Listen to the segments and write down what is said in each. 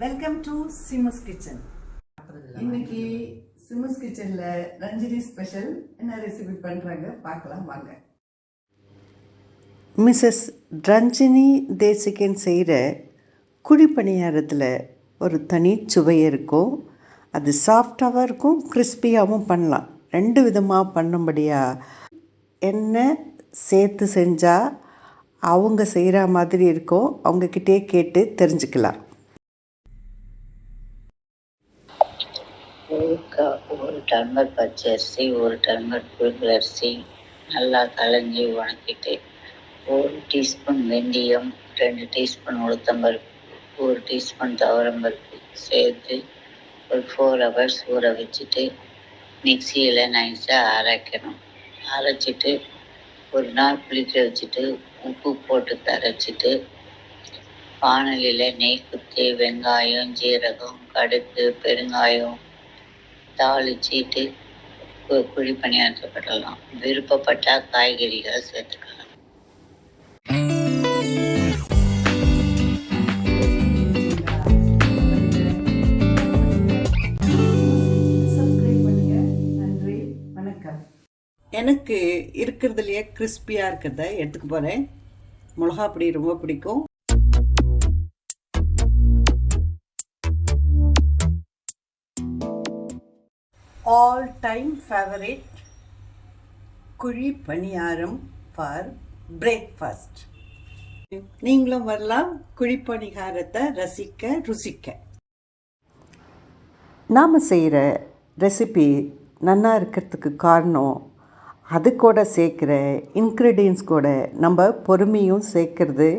Welcome to சிமஸ் kitchen இன்னைக்கு சிமஸ் கிச்சன்ல Ranjini special என்ன ரெசிபி பண்றாங்க? பார்க்கலாம் வாங்க. மிஸ்ஸஸ் ரஞ்சினி தேசிகன் செய்கிற குழிப்பணியாரத்தில் ஒரு தனி சுவை இருக்கும். அது சாஃப்டாகவும் இருக்கும் கிறிஸ்பியாகவும் பண்ணலாம். ரெண்டு விதமாக பண்ணும்படியாக எண்ணெய் சேர்த்து செஞ்சால் அவங்க செய்கிற மாதிரி இருக்கும். அவங்கக்கிட்டே கேட்டு தெரிஞ்சுக்கலாம். ஒரு ஒரு டம்ளர் பச்சரிசி ஒரு டம்ளர் புழுங்கல் அரிசி நல்லா கலஞ்சி உணக்கிட்டு ஒரு டீஸ்பூன் வெந்தயம் ரெண்டு டீஸ்பூன் உளுத்தம்பருப்பு ஒரு டீஸ்பூன் துவரம்பருப்பு சேர்த்து ஒரு ஃபோர் ஹவர்ஸ் ஊற வச்சுட்டு மிக்சியில் நைஸாக அரைக்கணும். அரைச்சிட்டு ஒரு நாள் புளிக்க வச்சுட்டு உப்பு போட்டு கரைச்சிட்டு வானலியில் நெய் குத்தி வெங்காயம் ஜீரகம் கடுகு பெருங்காயம் தாளிச்சிட்டு கு- குழி பணியாற்றப்படலாம் விருப்பப்பட்டால் காய்கறிகளை சேர்த்துக்கலாம். சப்ஸ்கிரைப் பண்ணுங்க. நன்றி. வணக்கம். எனக்கு இருக்கிறதுலையே கிறிஸ்பியாக இருக்கிறத எடுத்துக்க போகிறேன் மிளகா பொடி ரொம்ப பிடிக்கும். ஆல் டைம் ஃபேவரேட் குழி பணியாரம் ஃபார் பிரேக்ஃபாஸ்ட் நீங்களும் வரலாம் குழி பணிகாரத்தை ரசிக்க ருசிக்க. நாம் செய்கிற ரெசிபி நல்லா இருக்கிறதுக்கு காரணம் அது கூட சேர்க்குற இன்க்ரீடியன்ஸ் கூட நம்ம பொறுமையும் சேர்க்கறது.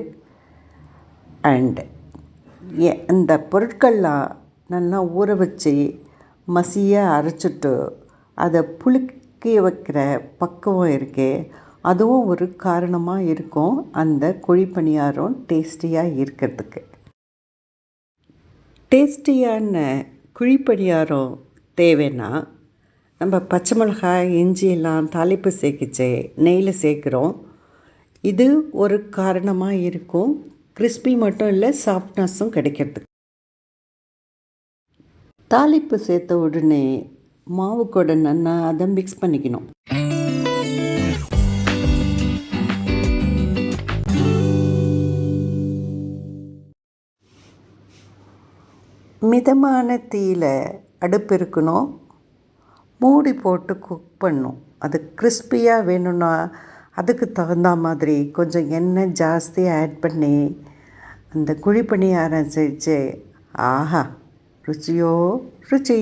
அண்ட் இந்த பொருட்கள்லாம் நல்லா ஊற வச்சு மசியாக அரைச்சிட்டு அதை புளிக்க வைக்கிற பக்குவம் இருக்கே அதுவும் ஒரு காரணமாக இருக்கும் அந்த குழிப்பணியாரம் டேஸ்டியாக இருக்கிறதுக்கு. டேஸ்டியான குழிப்பணியாரம் தேவைன்னா நம்ம பச்சை மிளகாய் இஞ்சியெல்லாம் தாளிப்பு சேர்க்கிச்சு நெய்யில் சேர்க்குறோம். இது ஒரு காரணமாக இருக்கும். கிறிஸ்பி மட்டும் இல்லை சாஃப்ட்னஸும் கிடைக்கிறதுக்கு. தாளிப்பு சேர்த்த உடனே மாவு கூட நல்லா அதை மிக்ஸ் பண்ணிக்கணும். மிதமான தீயில் அடுப்பு இருக்கணும். மூடி போட்டு குக் பண்ணும். அது கிறிஸ்பியாக வேணும்னா அதுக்கு தகுந்த மாதிரி கொஞ்சம் எண்ணெய் ஜாஸ்தியாக ஆட் பண்ணி அந்த குழி பணியாரம் செஞ்சு ஆஹா रुचियो रुचि।